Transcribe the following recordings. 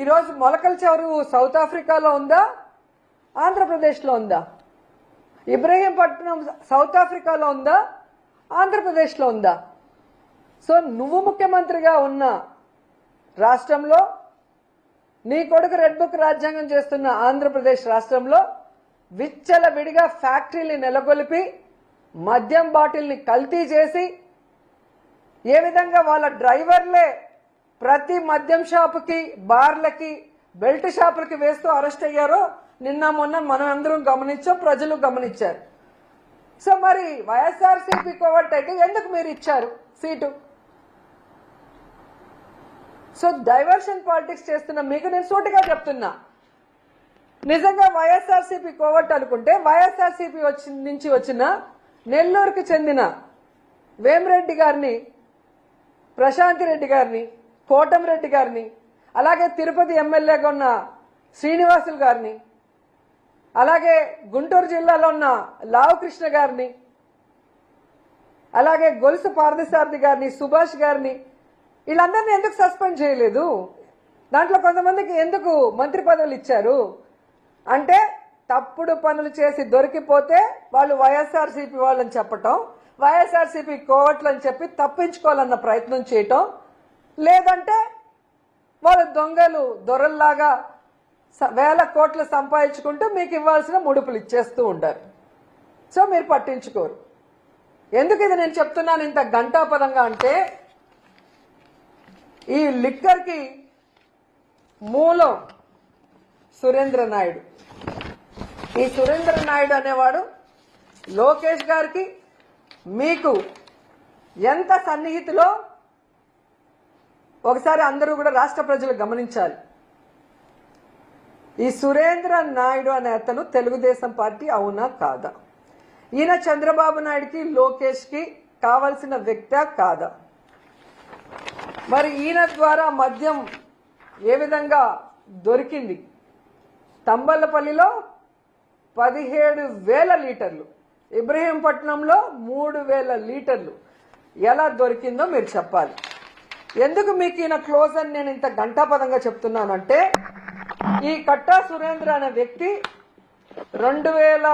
ఈరోజు మొలకల చెరువు సౌత్ ఆఫ్రికాలో ఉందా? ఆంధ్రప్రదేశ్లో ఉందా? ఇబ్రహీంపట్నం సౌత్ ఆఫ్రికాలో ఉందా? ఆంధ్రప్రదేశ్లో ఉందా? సో నువ్వు ముఖ్యమంత్రిగా ఉన్న రాష్ట్రంలో నీ కొడుకు రెడ్ బుక్ రాజ్యాంగం చేస్తున్న ఆంధ్రప్రదేశ్ రాష్ట్రంలో విచ్చల విడిగా ఫ్యాక్టరీని నెలకొల్పి మద్యం బాటిల్ని కల్తీ చేసి ఏ విధంగా వాళ్ళ డ్రైవర్లే ప్రతి మద్యం షాపుకి బార్లకి బెల్ట్ షాపులకి వేస్తూ అరెస్ట్ అయ్యారో నిన్న మొన్న మనం అందరం గమనించాం ప్రజలు గమనించారు. సో మరి వైఎస్ఆర్సీపీ కోవట్టకి ఎందుకు మీరు ఇచ్చారు సీటు? సో డైవర్షన్ పాలిటిక్స్ చేస్తున్న మీకు నేను సూటిగా చెప్తున్నా. నిజంగా వైఎస్ఆర్సీపీ కోవట్ అనుకుంటే వైఎస్ఆర్సీపీ వచ్చి నుంచి వచ్చిన నెల్లూరుకి చెందిన వేమిరెడ్డి గారిని ప్రశాంతి రెడ్డి గారిని కోటమిరెడ్డి గారిని అలాగే తిరుపతి ఎమ్మెల్యేగా ఉన్న శ్రీనివాసులు గారిని అలాగే గుంటూరు జిల్లాలో ఉన్న లావకృష్ణ గారిని అలాగే గొలుసు పార్థసారథి గారిని సుభాష్ గారిని వీళ్ళందరినీ ఎందుకు సస్పెండ్ చేయలేదు? దాంట్లో కొంతమందికి ఎందుకు మంత్రి పదవులు ఇచ్చారు? అంటే తప్పుడు పనులు చేసి దొరికిపోతే వాళ్ళు వైఎస్ఆర్సీపీ వాళ్ళని చెప్పటం వైఎస్ఆర్సీపీ కోవట్లని చెప్పి తప్పించుకోవాలన్న ప్రయత్నం చేయటం లేదంటే వాళ్ళ దొంగలు దొరల్లాగా స- వేల కోట్లు సంపాదించుకుంటూ మీకు ఇవ్వాల్సిన ముడుపులు ఇచ్చేస్తూ ఉంటారు. సో మీరు పట్టించుకోరు. ఎందుకు ఇది నేను చెప్తున్నాను ఇంత గంటాపదంగా అంటే ఈ లిక్కర్కి మూలం సురేంద్ర నాయుడు. ఈ సురేంద్ర నాయుడు అనేవాడు లోకేష్ గారికి మీకు ఎంత సన్నిహితులో ఒకసారి అందరూ కూడా రాష్ట్ర ప్రజలు గమనించాలి. ఈ సురేంద్ర నాయుడు అనే అతను తెలుగుదేశం పార్టీ అవునా కాదా? ఈయన చంద్రబాబు నాయుడుకి లోకేష్కి కావలసిన వ్యక్త కాదా? మరి ఈయన ద్వారా మద్యం ఏ విధంగా దొరికింది? తంబలపల్లిలో పదిహేడు వేల లీటర్లు ఇబ్రహీంపట్నంలో మూడు వేల లీటర్లు ఎలా దొరికిందో మీరు చెప్పాలి. ఎందుకు మీకు ఈయన క్లోజ్ అని నేను ఇంత ఘంటాపదంగా చెప్తున్నానంటే ఈ కట్టా సురేంద్ర అనే వ్యక్తి రెండు వేల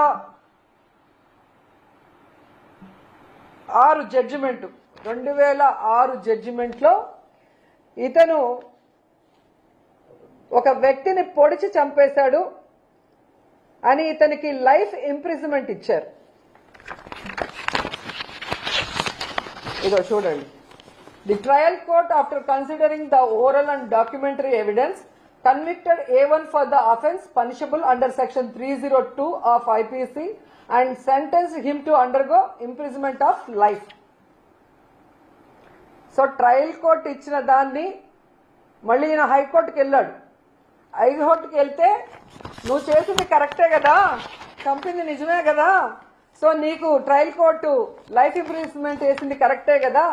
ఆరు జడ్జిమెంట్ రెండు వేల ఆరు జడ్జిమెంట్లో ఇతను ఒక వ్యక్తిని పొడిచి చంపేశాడు అని ఇతనికి లైఫ్ ఇంప్రిజన్మెంట్ ఇచ్చారు. ఇదో చూడండి. The trial court after considering the oral and documentary evidence convicted A one for the offence punishable under section three zero two of IPC and sentence him to undergo imprisonment of life so trial court ఇచ్చిన దాన్ని మళ్ళీ ఈయన హైకోర్టుకి వెళ్ళాడు. కోర్టుకి వెళ్తే నువ్వు చేసింది కరెక్టే కదా కంపెనీ నిజమే కదా సో నీకు ట్రయల్ కోర్టు లైఫ్ ఇంప్రిజ్మెంట్ వేసింది కరెక్టే కదా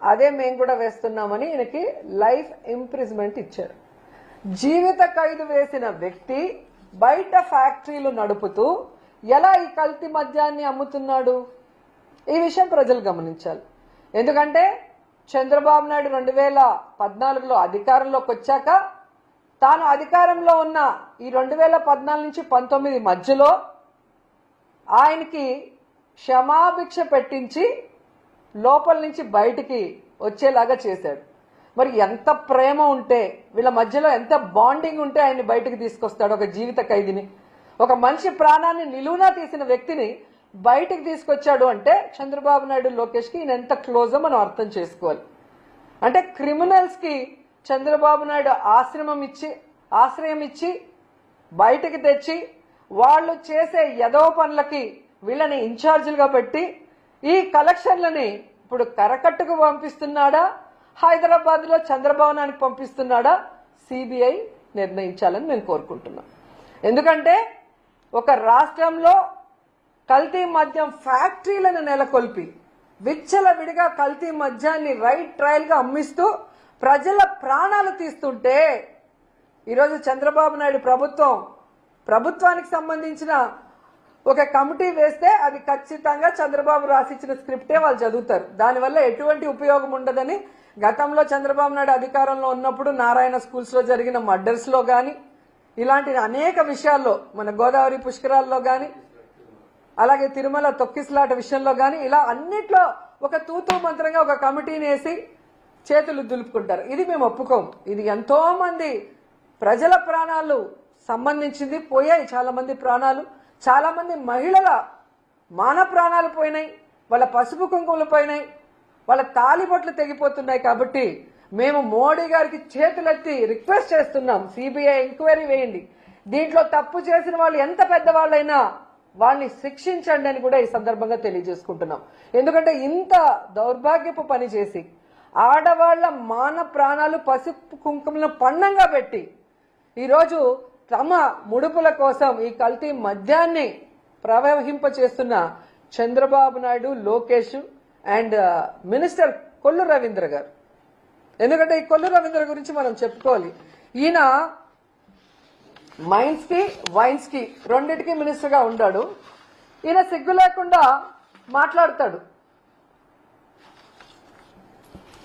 అదే మేము కూడా వేస్తున్నామని ఈయనకి లైఫ్ ఇంప్రిజ్మెంట్ ఇచ్చారు. జీవిత ఖైదు వేసిన వ్యక్తి బయట ఫ్యాక్టరీలు నడుపుతూ ఎలా ఈ కల్తీ మద్యాన్ని అమ్ముతున్నాడు? ఈ విషయం ప్రజలు గమనించాలి. ఎందుకంటే చంద్రబాబు నాయుడు రెండు వేల పద్నాలుగులో అధికారంలోకి వచ్చాక తాను అధికారంలో ఉన్న ఈ రెండు వేల పద్నాలుగు నుంచి పంతొమ్మిది మధ్యలో ఆయనకి క్షమాభిక్ష పెట్టించి లోపల నుంచి బయటికి వచ్చేలాగా చేశాడు. మరి ఎంత ప్రేమ ఉంటే వీళ్ళ మధ్యలో ఎంత బాండింగ్ ఉంటే ఆయన్ని బయటకు తీసుకొస్తాడు ఒక జీవిత ఖైదీని. ఒక మనిషి ప్రాణాన్ని నిలువునా తీసిన వ్యక్తిని బయటికి తీసుకొచ్చాడు అంటే చంద్రబాబు నాయుడు లోకేష్కి ఈయన ఎంత క్లోజో మనం అర్థం చేసుకోవాలి. అంటే క్రిమినల్స్కి చంద్రబాబు నాయుడు ఆశ్రమం ఇచ్చి ఆశ్రయం ఇచ్చి బయటికి తెచ్చి వాళ్ళు చేసే యదవ పనులకి వీళ్ళని ఇన్ఛార్జీలుగా పెట్టి ఈ కలెక్షన్లని ఇప్పుడు కరకట్టుకు పంపిస్తున్నాడా? హైదరాబాద్లో చంద్రభవనానికి పంపిస్తున్నాడా? సిబిఐ నిర్ణయించాలని మేము కోరుకుంటున్నాం. ఎందుకంటే ఒక రాష్ట్రంలో కల్తీ మద్యం ఫ్యాక్టరీలను నెలకొల్పి విచ్చల విడిగా కల్తీ మద్యాన్ని రైట్ ట్రయల్గా అమ్మిస్తూ ప్రజల ప్రాణాలు తీస్తుంటే ఈరోజు చంద్రబాబు నాయుడు ప్రభుత్వం ప్రభుత్వానికి సంబంధించిన ఒక కమిటీ వేస్తే అది ఖచ్చితంగా చంద్రబాబు రాసిచ్చిన స్క్రిప్టే వాళ్ళు చదువుతారు. దానివల్ల ఎటువంటి ఉపయోగం ఉండదని గతంలో చంద్రబాబు నాయుడు అధికారంలో ఉన్నప్పుడు నారాయణ స్కూల్స్లో జరిగిన మర్డర్స్లో కానీ ఇలాంటి అనేక విషయాల్లో మన గోదావరి పుష్కరాల్లో కానీ అలాగే తిరుమల తొక్కిసలాట విషయంలో కానీ ఇలా అన్నిట్లో ఒక తూతూ మంత్రంగా ఒక కమిటీని వేసి చేతులు దులుపుకుంటారు. ఇది మేము ఒప్పుకోం. ఇది ఎంతోమంది ప్రజల ప్రాణాలు సంబంధించింది పోయాయి చాలామంది ప్రాణాలు. చాలామంది మహిళల మాన ప్రాణాలు పోయినాయి వాళ్ళ పసుపు కుంకుమలు పోయినాయి వాళ్ళ తాలిబొట్లు తెగిపోతున్నాయి కాబట్టి మేము మోడీ గారికి చేతులెత్తి రిక్వెస్ట్ చేస్తున్నాం సిబిఐ ఎంక్వైరీ వేయండి. దీంట్లో తప్పు చేసిన వాళ్ళు ఎంత పెద్దవాళ్ళైనా వాళ్ళని శిక్షించండి అని కూడా ఈ సందర్భంగా తెలియజేసుకుంటున్నాం. ఎందుకంటే ఇంత దౌర్భాగ్యపు పని చేసి ఆడవాళ్ళ మాన ప్రాణాలు పసుపు కుంకుమలను పండంగా పెట్టి ఈరోజు తమ ముడుపుల కోసం ఈ కల్తీ మద్యాన్ని ప్రవహింప చేస్తున్న చంద్రబాబు నాయుడు లోకేష్ అండ్ మినిస్టర్ కొల్లు రవీంద్ర గారు. ఎందుకంటే ఈ కొల్లు రవీంద్ర గురించి మనం చెప్పుకోవాలి. ఈయన మైన్స్కి వైన్స్కి రెండింటికి మినిస్టర్గా ఉన్నాడు ఈయన సిగ్గు లేకుండా మాట్లాడతాడు.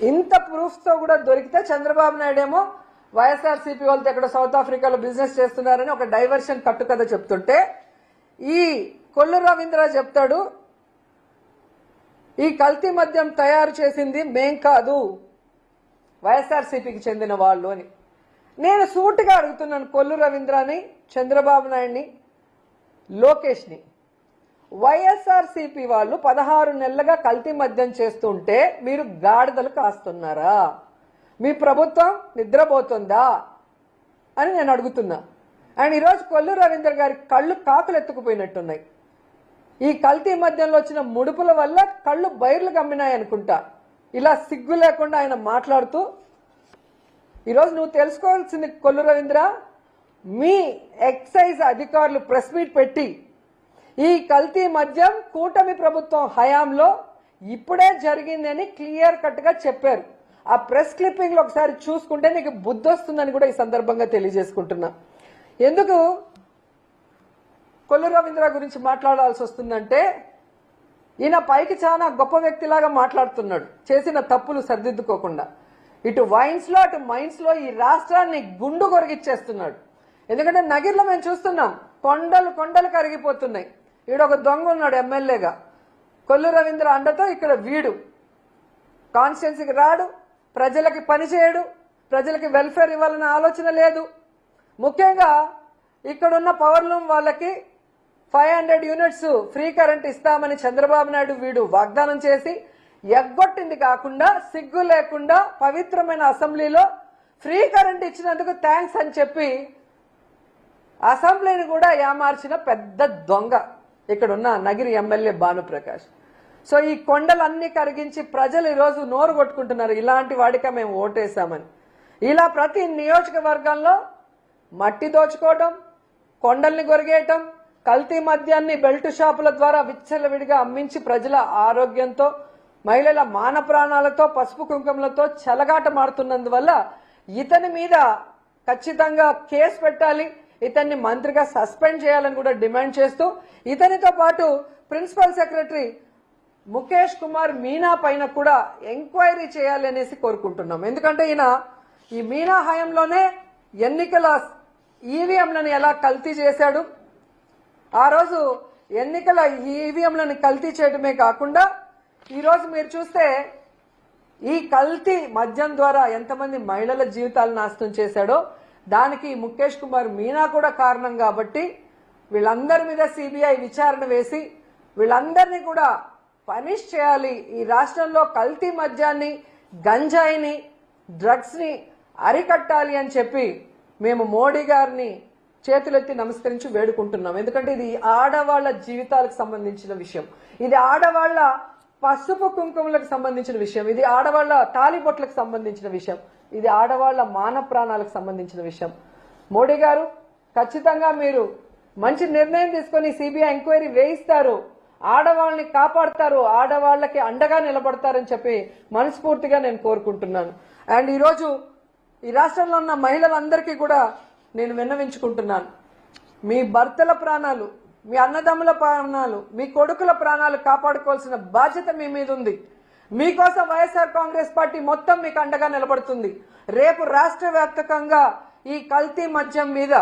ఇంత ప్రూఫ్తో తో కూడా దొరికితే చంద్రబాబు నాయుడు ఏమో వైఎస్ఆర్సీపీ వాళ్ళతో ఎక్కడ సౌత్ ఆఫ్రికాలో బిజినెస్ చేస్తున్నారని ఒక డైవర్షన్ కట్టుకథ చెప్తుంటే ఈ కొల్లు రవీంద్ర చెప్తాడు ఈ కల్తీ మద్యం తయారు చేసింది మేం కాదు వైఎస్ఆర్సీపీకి చెందిన వాళ్ళు అని. నేను సూటిగా అడుగుతున్నాను కొల్లు రవీంద్రని చంద్రబాబు నాయుడిని లోకేష్ని. వైఎస్ఆర్సీపీ వాళ్ళు పదహారు నెలలుగా కల్తీ మద్యం చేస్తుంటే మీరు గాడిదలు కాస్తున్నారా? మీ ప్రభుత్వం నిద్రపోతుందా అని నేను అడుగుతున్నా. అండ్ ఈరోజు కొల్లు రవీంద్ర గారి కళ్ళు కాకులు ఎత్తుకుపోయినట్టున్నాయి. ఈ కల్తీ మధ్యంలో వచ్చిన ముడుపుల వల్ల కళ్ళు బైర్లు గమ్మినాయి అనుకుంటా. ఇలా సిగ్గు లేకుండా ఆయన మాట్లాడుతూ ఈరోజు నువ్వు తెలుసుకోవాల్సింది కొల్లు రవీంద్ర మీ ఎక్సైజ్ అధికారులు ప్రెస్ మీట్ పెట్టి ఈ కల్తీ మద్యం కూటమి ప్రభుత్వం హయాంలో ఇప్పుడే జరిగిందని క్లియర్ కట్గా చెప్పారు. ఆ ప్రెస్ క్లిప్పింగ్లు ఒకసారి చూసుకుంటే నీకు బుద్ధి వస్తుందని కూడా ఈ సందర్భంగా తెలియజేసుకుంటున్నా. ఎందుకు? కొల్లు రవీంద్ర గురించి మాట్లాడాల్సి వస్తుందంటే ఈయన పైకి చాలా గొప్ప వ్యక్తిలాగా మాట్లాడుతున్నాడు. చేసిన తప్పులు సరిదిద్దుకోకుండా. ఇటు వైన్స్లో అటు మైన్స్లో ఈ రాష్ట్రాన్ని గుండు కొరిగిచ్చేస్తున్నాడు. ఎందుకంటే నగిర్లో మేము చూస్తున్నాం కొండలు కొండలు కరిగిపోతున్నాయి. ఈడ ఒక దొంగ ఉన్నాడు ఎమ్మెల్యేగా. కొల్లు రవీంద్ర అండతో ఇక్కడ వీడు. కాన్స్టిట్యున్సీకి రాడు ప్రజలకి పని చేయడు ప్రజలకి వెల్ఫేర్ ఇవ్వాలన్న ఆలోచన లేదు. ముఖ్యంగా ఇక్కడున్న పవర్ లూమ్ వాళ్ళకి five hundred units free current ఇస్తామని చంద్రబాబు నాయుడు వీడు వాగ్దానం చేసి ఎగ్గొట్టింది కాకుండా సిగ్గు లేకుండా పవిత్రమైన అసెంబ్లీలో ఫ్రీ కరెంట్ ఇచ్చినందుకు థ్యాంక్స్ అని చెప్పి అసెంబ్లీని కూడా ఏమార్చిన పెద్ద దొంగ ఇక్కడున్న నగిరి ఎమ్మెల్యే భానుప్రకాష్. సో ఈ కొండలన్నీ కరిగించి ప్రజలు ఈరోజు నోరు కొట్టుకుంటున్నారు. ఇలాంటి వాడిక మేము ఓటేసామని ఇలా ప్రతి నియోజకవర్గంలో మట్టి దోచుకోవటం కొండల్ని కొరిగేయటం కల్తీ మద్యాన్ని బెల్ట్ షాపుల ద్వారా విచ్చలవిడిగా అమ్మించి ప్రజల ఆరోగ్యంతో మహిళల మాన ప్రాణాలతో పసుపు కుంకుమలతో చెలగాట మారుతున్నందువల్ల ఇతని మీద ఖచ్చితంగా కేసు పెట్టాలి ఇతన్ని మంత్రిగా సస్పెండ్ చేయాలని కూడా డిమాండ్ చేస్తూ ఇతనితో పాటు ప్రిన్సిపల్ సెక్రటరీ ముఖేష్ కుమార్ మీనా పైన కూడా ఎంక్వైరీ చేయాలి అనేసి కోరుకుంటున్నాం. ఎందుకంటే ఈయన ఈ మీనా హయంలోనే ఎన్నికల ఈవీఎంలను ఎలా కల్తీ చేశాడు ఆ రోజు ఎన్నికల ఈవీఎంలను కల్తీ చేయడమే కాకుండా ఈరోజు మీరు చూస్తే ఈ కల్తీ మద్యం ద్వారా ఎంతమంది మహిళల జీవితాలు నాశనం చేశాడో దానికి ముఖేష్ కుమార్ మీనా కూడా కారణం కాబట్టి వీళ్ళందరి మీద సిబిఐ విచారణ వేసి వీళ్ళందరినీ కూడా పనిష్ చేయాలి. ఈ రాష్ట్రంలో కల్తీ మద్యాన్ని గంజాయిని డ్రగ్స్ని అరికట్టాలి అని చెప్పి మేము మోడీ గారిని చేతులెత్తి నమస్కరించి వేడుకుంటున్నాం. ఎందుకంటే ఇది ఆడవాళ్ళ జీవితాలకు సంబంధించిన విషయం. ఇది ఆడవాళ్ళ పసుపు కుంకుమలకు సంబంధించిన విషయం. ఇది ఆడవాళ్ళ తాలిబొట్లకు సంబంధించిన విషయం. ఇది ఆడవాళ్ళ మాన ప్రాణాలకు సంబంధించిన విషయం. మోడీ గారు ఖచ్చితంగా మీరు మంచి నిర్ణయం తీసుకొని సిబిఐ ఎంక్వైరీ వేయిస్తారు. ఆడవాళ్ళని కాపాడతారు ఆడవాళ్ళకి అండగా నిలబడతారని చెప్పి మనస్ఫూర్తిగా నేను కోరుకుంటున్నాను. అండ్ ఈరోజు ఈ రాష్ట్రంలో ఉన్న మహిళలందరికీ కూడా నేను విన్నవించుకుంటున్నాను. మీ భర్తల ప్రాణాలు మీ అన్నదమ్ముల ప్రాణాలు మీ కొడుకుల ప్రాణాలు కాపాడుకోవాల్సిన బాధ్యత మీ మీద ఉంది. మీకోసం వైఎస్ఆర్ కాంగ్రెస్ పార్టీ మొత్తం మీకు అండగా నిలబడుతుంది. రేపు రాష్ట్ర వ్యాప్తకంగా ఈ కల్తీ మద్యం మీద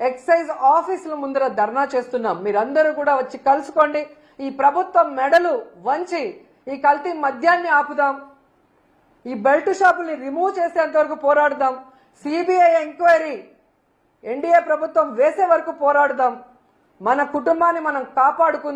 ఎక్సైజ్ ఆఫీసుల ముందర ధర్నా చేస్తున్నాం. మీరందరూ కూడా వచ్చి కలుసుకోండి. ఈ ప్రభుత్వం మెడలు వంచి ఈ కల్తీ మద్యాన్ని ఆపుదాం. ఈ బెల్ట్ షాపుల్ని రిమూవ్ చేసేంత వరకు పోరాడుదాం. సిబిఐ ఎంక్వైరీ ఎన్డీఏ ప్రభుత్వం వేసే వరకు పోరాడుదాం. మన కుటుంబాన్ని మనం కాపాడుకుందాం.